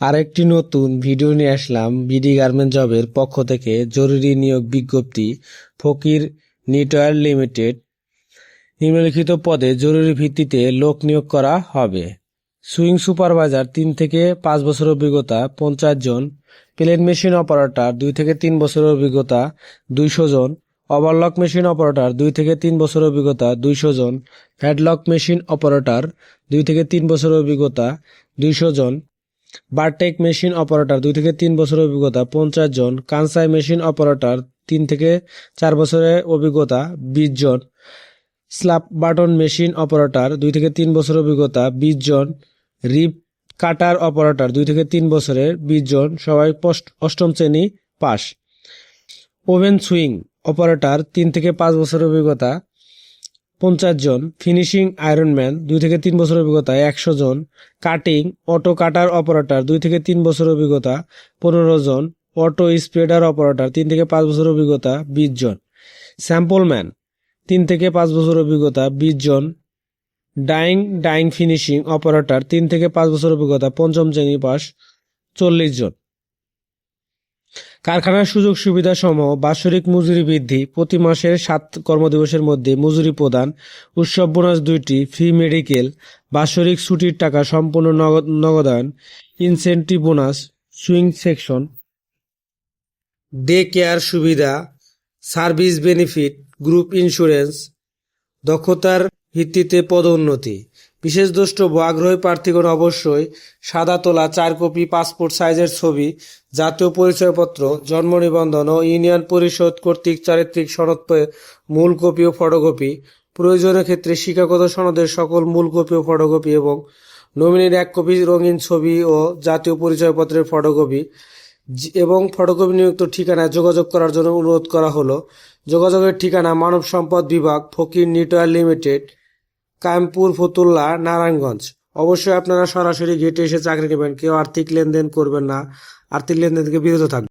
আরেকটি নতুন ভিডিও নিয়ে আসলাম বিডি গার্মেন্ট জবের পক্ষ থেকে জরুরি নিয়োগ বিজ্ঞপ্তি, ফকির নিটওয়ার লিমিটেড। নিম্নলিখিত পদে জরুরি ভিত্তিতে লোক নিয়োগ করা হবে। সুইং সুপারভাইজার তিন থেকে পাঁচ বছর অভিজ্ঞতা পঞ্চাশ জন, প্লেন মেশিন অপারেটর দুই থেকে তিন বছর অভিজ্ঞতা দুইশো জন, ওভারলক মেশিন অপারেটর দুই থেকে তিন বছর অভিজ্ঞতা দুইশো জন, হেডলক মেশিন অপারেটর দুই থেকে তিন বছর অভিজ্ঞতা দুইশো জন বারটেক মেশিন অপারেটর, দুই থেকে তিন বছরের অভিজ্ঞতা, পঞ্চাশ জন। কানসাই মেশিন অপারেটর, তিন থেকে চার বছরের অভিজ্ঞতা, বিশ জন। স্ল্যাব বাটন মেশিন অপারেটর, দুই থেকে তিন বছরের অভিজ্ঞতা, বিশ জন। রিপ কাটার অপারেটর, দুই থেকে তিন বছরের, বিশ জন। সবাই অষ্টম শ্রেণি পাস। ওভেন সুইং অপারেটর, তিন থেকে পাঁচ বছরের অভিজ্ঞতা পঞ্চাশ জন, ফিনিশিং আয়রনম্যান দুই থেকে তিন বছর অভিজ্ঞতা একশো জন, কাটিং, অটো কাটার অপারেটর দুই থেকে তিন বছর অভিজ্ঞতা পনেরো জন, অটো স্প্রেডার অপারেটর তিন থেকে পাঁচ বছর অভিজ্ঞতা বিশ জন, স্যাম্পল ম্যান তিন থেকে পাঁচ বছর অভিজ্ঞতা বিশ জন, ডাইং ডাইং ফিনিশিং অপারেটর তিন থেকে পাঁচ বছর অভিজ্ঞতা পঞ্চম শ্রেণি পাস চল্লিশ জন। কারখানার সুযোগ সুবিধা সমূহ বাৎসরিক মজুরি বৃদ্ধি, প্রতি মাসের সাত কর্মদিবসের মধ্যে মজুরি প্রদান, উৎসব বোনাস দুইটি, ফ্রি মেডিকেল, বাৎসরিক ছুটির টাকা সম্পূর্ণ নগদ, নগদায়ন, incentive bonus, sewing section, day care সুবিধা, সার্ভিস বেনিফিট, গ্রুপ ইন্স্যুরেন্স, দক্ষতার ভিত্তিতে পদোন্নতি। বিশেষ দ্রষ্টব্য আগ্রহী প্রার্থীগণ অবশ্যই সাদা তোলা চার কপি পাসপোর্ট সাইজের ছবি, জাতীয় পরিচয়পত্র, জন্ম নিবন্ধন ও ইউনিয়ন পরিষদ কর্তৃক চারিত্রিক সনদ মূল কপি ও ফটোকপি। প্রয়োজনের ক্ষেত্রে শিক্ষাগত সনদের সকল মূল কপি ও ফটোকপি এবং নমিনির এক কপি রঙিন ছবি ও জাতীয় পরিচয়পত্রের ফটোকপি এবং ফটোকপি নিযুক্ত ঠিকানায় যোগাযোগ করার জন্য অনুরোধ করা হলো। যোগাযোগের ঠিকানা মানব সম্পদ বিভাগ, ফকির নিটওয়ার লিমিটেড। কায়েমপুর ফতুল্লা, নারায়ণগঞ্জ। অবশ্যই আপনারা সরাসরি গেটে এসে চাকরি নেবেন। কেউ আর্থিক লেনদেন করবেন না। আর্থিক লেনদেন থেকে বিরত থাকবেন।